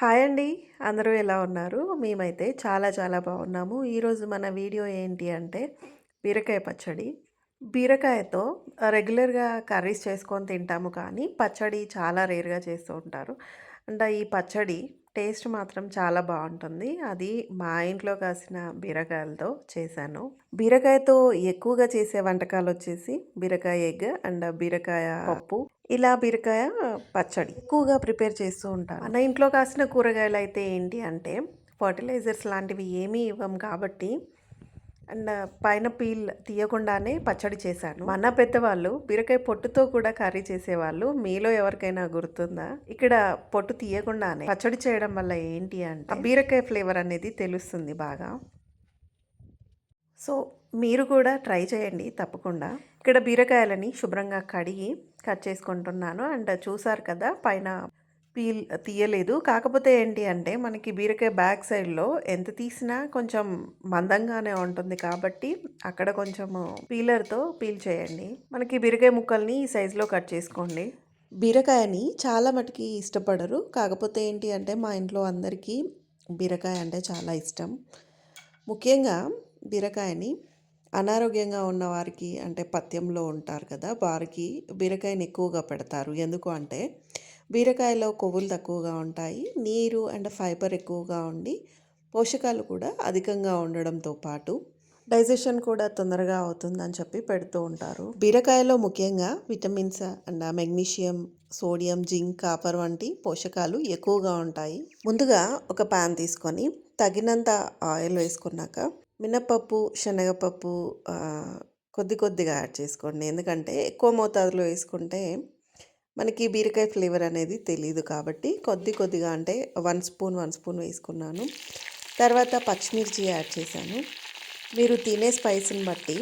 Hi అండి. అందరూ ఎలా ఉన్నారు? మేమైతే చాలా చాలా బాగున్నాము. ఈరోజు మన వీడియో ఏంటి అంటే బీరకాయ పచ్చడి. బీరకాయతో రెగ్యులర్గా కర్రీస్ చేసుకొని తింటాము కానీ పచ్చడి చాలా రేర్గా చేస్తూ ఉంటారు. అండ్ ఈ పచ్చడి టేస్ట్ మాత్రం చాలా బాగుంటుంది. అది మా ఇంట్లో కాసిన బీరకాయలతో చేశాను. బీరకాయతో ఎక్కువగా చేసే వంటకాలు వచ్చేసి బీరకాయ ఎగ్ అండ్ బీరకాయ పప్పు. ఇలా బీరకాయ పచ్చడి ఎక్కువగా ప్రిపేర్ చేస్తూ ఉంటాను. మన ఇంట్లో కాసిన కూరగాయలు అయితే ఏంటి అంటే ఫర్టిలైజర్స్ లాంటివి ఏమీ ఇవ్వం కాబట్టి అండ్ పైన పీల్ తీయకుండానే పచ్చడి చేశాను. మన పెద్దవాళ్ళు బీరకాయ పొట్టుతో కూడా కర్రీ చేసేవాళ్ళు. మీలో ఎవరికైనా గుర్తుందా? ఇక్కడ పొట్టు తీయకుండానే పచ్చడి చేయడం వల్ల ఏంటి అంటే ఆ బీరకాయ ఫ్లేవర్ అనేది తెలుస్తుంది బాగా. సో మీరు కూడా ట్రై చేయండి తప్పకుండా. ఇక్కడ బీరకాయలని శుభ్రంగా కడిగి కట్ చేసుకుంటున్నాను. అండ్ చూసారు కదా పైన పీల్ తీయలేదు. కాకపోతే ఏంటి అంటే మనకి బీరకాయ బ్యాక్ సైడ్లో ఎంత తీసినా కొంచెం మందంగానే ఉంటుంది కాబట్టి అక్కడ కొంచెం పీలర్తో పీల్ చేయండి. మనకి బీరకాయ ముక్కల్ని ఈ సైజులో కట్ చేసుకోండి. బీరకాయని చాలా మటుకి ఇష్టపడరు. కాకపోతే ఏంటి అంటే మా ఇంట్లో అందరికీ బీరకాయ అంటే చాలా ఇష్టం. ముఖ్యంగా బీరకాయని అనారోగ్యంగా ఉన్న వారికి అంటే పథ్యంలో ఉంటారు కదా వారికి బీరకాయని ఎక్కువగా పెడతారు. ఎందుకు అంటే బీరకాయలో కొవ్వులు తక్కువగా ఉంటాయి నీరు అండ్ ఫైబర్ ఎక్కువగా ఉండి పోషకాలు కూడా అధికంగా ఉండడంతో పాటు డైజెషన్ కూడా తొందరగా అవుతుందని చెప్పి పెడుతూ ఉంటారు. బీరకాయలో ముఖ్యంగా vitamins and magnesium sodium zinc copper వంటి పోషకాలు ఎక్కువగా ఉంటాయి. ముందుగా ఒక ప్యాన్ తీసుకొని తగినంత ఆయిల్ వేసుకున్నాక మినపప్పు శనగపప్పు కొద్ది కొద్దిగా యాడ్ చేసుకోండి. ఎందుకంటే ఎక్కువ మోతాదులో వేసుకుంటే మనకి బీరకాయ ఫ్లేవర్ అనేది తెలియదు కాబట్టి కొద్ది కొద్దిగా అంటే వన్ స్పూన్ వన్ స్పూన్ వేసుకున్నాను. తర్వాత పచ్చిమిర్చి యాడ్ చేశాను. మీరు తినే స్పైస్ని బట్టి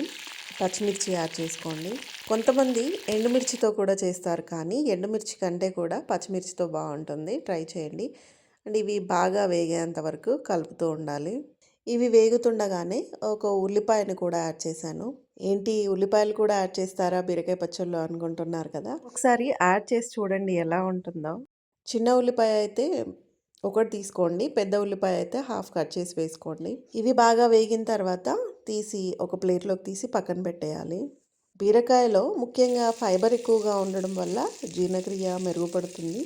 పచ్చిమిర్చి యాడ్ చేసుకోండి. కొంతమంది ఎండుమిర్చితో కూడా చేస్తారు కానీ ఎండుమిర్చి కంటే కూడా పచ్చిమిర్చితో బాగుంటుంది. ట్రై చేయండి. అండ్ ఇవి బాగా వేగేంత వరకు కలుపుతూ ఉండాలి. ఇవి వేగుతుండగానే ఒక ఉల్లిపాయను కూడా యాడ్ చేశాను. ఏంటి ఉల్లిపాయలు కూడా యాడ్ చేస్తారా? బీరకాయ పచ్చళ్ళు అనుకుంటున్నారు కదా. ఒకసారి యాడ్ చేసి చూడండి ఎలా ఉంటుందో. చిన్న ఉల్లిపాయ అయితే ఒకటి తీసుకోండి. పెద్ద ఉల్లిపాయ అయితే హాఫ్ కట్ చేసి వేసుకోండి. ఇవి బాగా వేగిన తర్వాత తీసి ఒక ప్లేట్లోకి తీసి పక్కన పెట్టేయాలి. బీరకాయలో ముఖ్యంగా ఫైబర్ ఎక్కువగా ఉండడం వల్ల జీర్ణక్రియ మెరుగుపడుతుంది.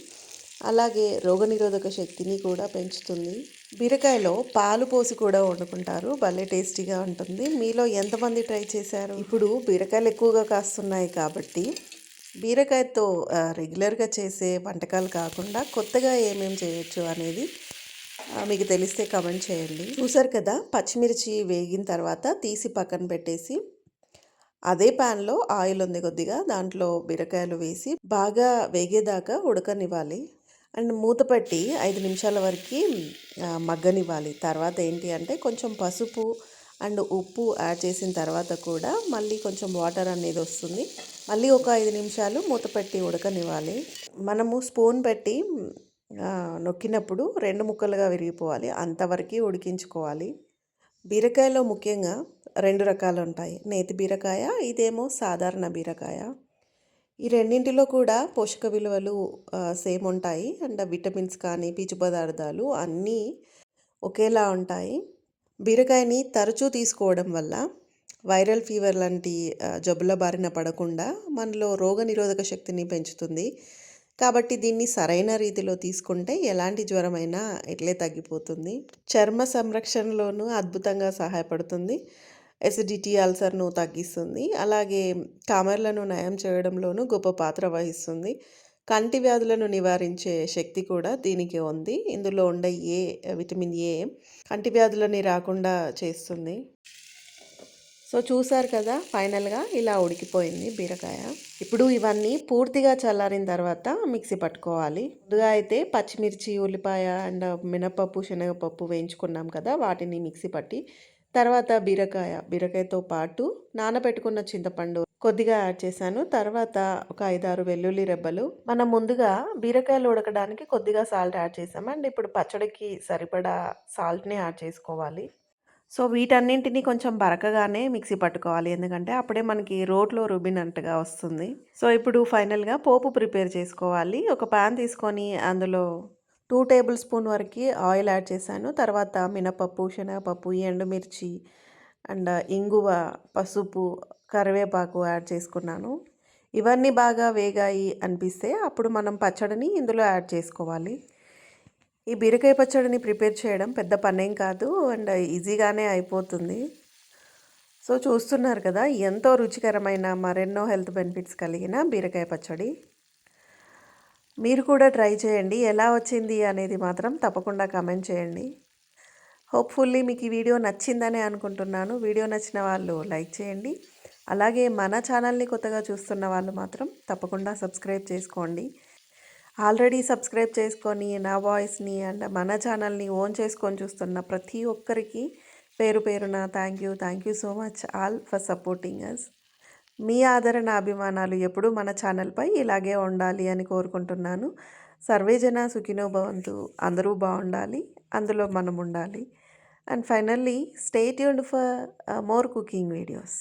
అలాగే రోగనిరోధక శక్తిని కూడా పెంచుతుంది. బీరకాయలో పాలు పోసి కూడా వండుకుంటారు. భలే టేస్టీగా ఉంటుంది. మీలో ఎంతమంది ట్రై చేశారు? ఇప్పుడు బీరకాయలు ఎక్కువగా కాస్తున్నాయి కాబట్టి బీరకాయతో రెగ్యులర్గా చేసే వంటకాలు కాకుండా కొత్తగా ఏమేమి చేయొచ్చు అనేది మీకు తెలిస్తే కమెంట్ చేయండి. చూసారు కదా పచ్చిమిర్చి వేగిన తర్వాత తీసి పక్కన పెట్టేసి అదే ప్యాన్లో ఆయిల్ ఉంది కొద్దిగా దాంట్లో బీరకాయలు వేసి బాగా వేగేదాకా ఉడకనివ్వాలి. అండ్ మూత పెట్టి ఐదు నిమిషాల వరకు మగ్గనివ్వాలి. తర్వాత ఏంటి అంటే కొంచెం పసుపు అండ్ ఉప్పు యాడ్ చేసిన తర్వాత కూడా మళ్ళీ కొంచెం వాటర్ అనేది వస్తుంది. మళ్ళీ ఒక ఐదు నిమిషాలు మూత పెట్టి ఉడకనివ్వాలి. మనము స్పూన్ పెట్టి నొక్కినప్పుడు రెండు ముక్కలుగా విరిగిపోవాలి. అంతవరకు ఉడికించుకోవాలి. బీరకాయలో ముఖ్యంగా రెండు రకాలు ఉంటాయి. నేతి బీరకాయ ఇదేమో సాధారణ బీరకాయ. ఈ రెండింటిలో కూడా పోషక విలువలు సేమ్ ఉంటాయి. అండ్ విటమిన్స్ కానీ పీచు పదార్థాలు అన్నీ ఒకేలా ఉంటాయి. బీరకాయని తరచూ తీసుకోవడం వల్ల వైరల్ ఫీవర్ లాంటి జబ్బుల బారిన పడకుండా మనలో రోగ నిరోధక శక్తిని పెంచుతుంది. కాబట్టి దీన్ని సరైన రీతిలో తీసుకుంటే ఎలాంటి జ్వరమైనా ఇట్లే తగ్గిపోతుంది. చర్మ సంరక్షణలోనూ అద్భుతంగా సహాయపడుతుంది. ఎసిడిటీ అల్సర్ను తగ్గిస్తుంది. అలాగే కామెర్లను నయం చేయడంలోనూ గొప్ప పాత్ర వహిస్తుంది. కంటి వ్యాధులను నివారించే శక్తి కూడా దీనికి ఉంది. ఇందులో ఉండే ఏ విటమిన్ ఏ కంటి వ్యాధులని రాకుండా చేస్తుంది. సో చూసారు కదా ఫైనల్గా ఇలా ఉడికిపోయింది బీరకాయ. ఇప్పుడు ఇవన్నీ పూర్తిగా చల్లారిన తర్వాత మిక్సీ పట్టుకోవాలి. ముందుగా అయితే పచ్చిమిర్చి ఉల్లిపాయ అండ్ మినపప్పు శనగపప్పు వేయించుకున్నాం కదా వాటిని మిక్సీ పట్టి తర్వాత బీరకాయ బీరకాయతో పాటు నానబెట్టుకున్న చింతపండు కొద్దిగా యాడ్ చేశాను. తర్వాత ఒక ఐదారు వెల్లుల్లి రెబ్బలు. మనం ముందుగా బీరకాయలు ఉడకడానికి కొద్దిగా సాల్ట్ యాడ్ చేసాము అండ్ ఇప్పుడు పచ్చడికి సరిపడా సాల్ట్ని యాడ్ చేసుకోవాలి. సో వీటన్నింటినీ కొంచెం బరకగానే మిక్సీ పట్టుకోవాలి. ఎందుకంటే అప్పుడే మనకి రోట్లో రుబినట్టుగా వస్తుంది. సో ఇప్పుడు ఫైనల్గా పోపు ప్రిపేర్ చేసుకోవాలి. ఒక ప్యాన్ తీసుకొని అందులో టూ టేబుల్ స్పూన్ వరకు ఆయిల్ యాడ్ చేశాను. తర్వాత మినపప్పు శనగపప్పు ఎండుమిర్చి అండ్ ఇంగువ పసుపు కరివేపాకు యాడ్ చేసుకున్నాను. ఇవన్నీ బాగా వేగాయి అనిపిస్తే అప్పుడు మనం పచ్చడిని ఇందులో యాడ్ చేసుకోవాలి. ఈ బీరకాయ పచ్చడిని ప్రిపేర్ చేయడం పెద్ద పనేం కాదు అండ్ ఈజీగానే అయిపోతుంది. సో చూస్తున్నారు కదా ఎంతో రుచికరమైన మరెన్నో హెల్త్ బెనిఫిట్స్ కలిగిన బీరకాయ పచ్చడి. మీరు కూడా ట్రై చేయండి. ఎలా వచ్చింది అనేది మాత్రం తప్పకుండా కమెంట్ చేయండి. హోప్ఫుల్లీ మీకు ఈ వీడియో నచ్చిందని అనుకుంటున్నాను. వీడియో నచ్చిన వాళ్ళు లైక్ చేయండి. అలాగే మన ఛానల్ని కొత్తగా చూస్తున్న వాళ్ళు మాత్రం తప్పకుండా సబ్స్క్రైబ్ చేసుకోండి. ఆల్రెడీ సబ్స్క్రైబ్ చేసుకొని నా వాయిస్ని అండ్ మన ఛానల్ని ఓన్ చేసుకొని చూస్తున్న ప్రతి ఒక్కరికి పేరు పేరున thank you. Thank you so much all for supporting us మీ ఆదరణ అభిమానాలు ఎప్పుడూ మన ఛానల్పై ఇలాగే ఉండాలి అని కోరుకుంటున్నాను. సర్వేజన సుఖినో భవంతు. అందరూ బాగుండాలి. అందులో మనం ఉండాలి. And finally stay tuned for more cooking videos.